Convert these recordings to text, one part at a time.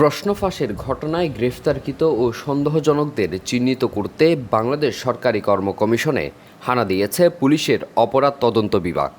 প্রশ্ন ফাঁসের ঘটনায় গ্রেফতারকৃত ও সন্দেহজনকদের চিহ্নিত করতে বাংলাদেশ সরকারি কর্ম কমিশনে হানা দিয়েছে পুলিশের অপরাধ তদন্ত বিভাগ।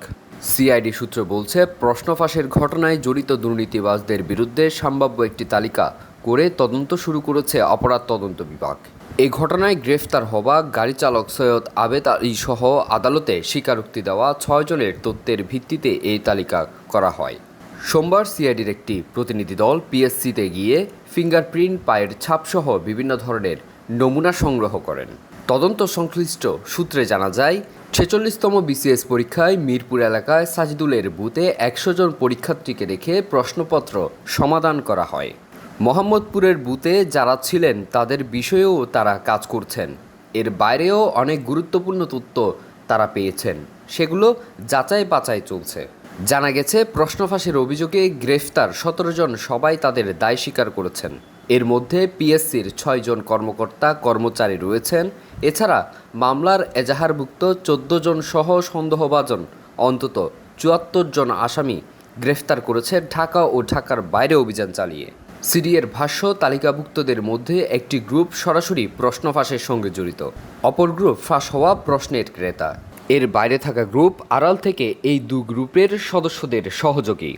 সিআইডি সূত্র বলছে প্রশ্ন ফাঁসের ঘটনায় জড়িত দুর্নীতিবাজদের বিরুদ্ধে সম্ভাব্য একটি তালিকা করে তদন্ত শুরু করেছে অপরাধ তদন্ত বিভাগ। এই ঘটনায় গ্রেফতার হওয়া গাড়ি চালক সৈয়দ আবেদ আলী সহ আদালতে স্বীকারোক্তি দেওয়া ছয়জনের তথ্যের ভিত্তিতে এই তালিকা করা হয়। সোমবার সিআইডির একটি প্রতিনিধি দল পিএসসিতে গিয়ে ফিঙ্গারপ্রিন্ট, পায়ের ছাপসহ বিভিন্ন ধরনের নমুনা সংগ্রহ করেন। তদন্ত সংশ্লিষ্ট সূত্রে জানা যায়, ছেচল্লিশতম বিসিএস পরীক্ষায় মিরপুর এলাকায় সাজিদুলের বুথে একশো জন পরীক্ষার্থীকে রেখে প্রশ্নপত্র সমাধান করা হয়। মোহাম্মদপুরের বুথে যারা ছিলেন, তাদের বিষয়েও তারা কাজ করছেন। এর বাইরেও অনেক গুরুত্বপূর্ণ তথ্য তারা পেয়েছেন। সেগুলো যাচাই বাছাই চলছে। জানা গেছে প্রশ্ন ফাঁসের অভিযোগে গ্রেফতার সতেরো জন সবাই তাদের দায় স্বীকার করেছেন। এর মধ্যে পিএসসির ছয়জন কর্মকর্তা, কর্মচারী রয়েছেন। এছাড়া মামলার এজাহারভুক্ত চোদ্দ জন সহ সন্দেহভাজন, অন্তত চুয়াত্তর জন আসামি গ্রেফতার করেছে ঢাকা ও ঢাকার বাইরে অভিযান চালিয়ে। সিডিএর ভাষ্য, তালিকাভুক্তদের মধ্যে একটি গ্রুপ সরাসরি প্রশ্ন ফাঁসের সঙ্গে জড়িত। অপর গ্রুপ ফাঁস হওয়া প্রশ্নের ক্রেতা। এর বাইরে থাকা গ্রুপ আড়াল থেকে এই দু গ্রুপের সদস্যদের সহযোগী।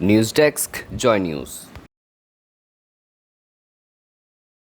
News desk, Joy news.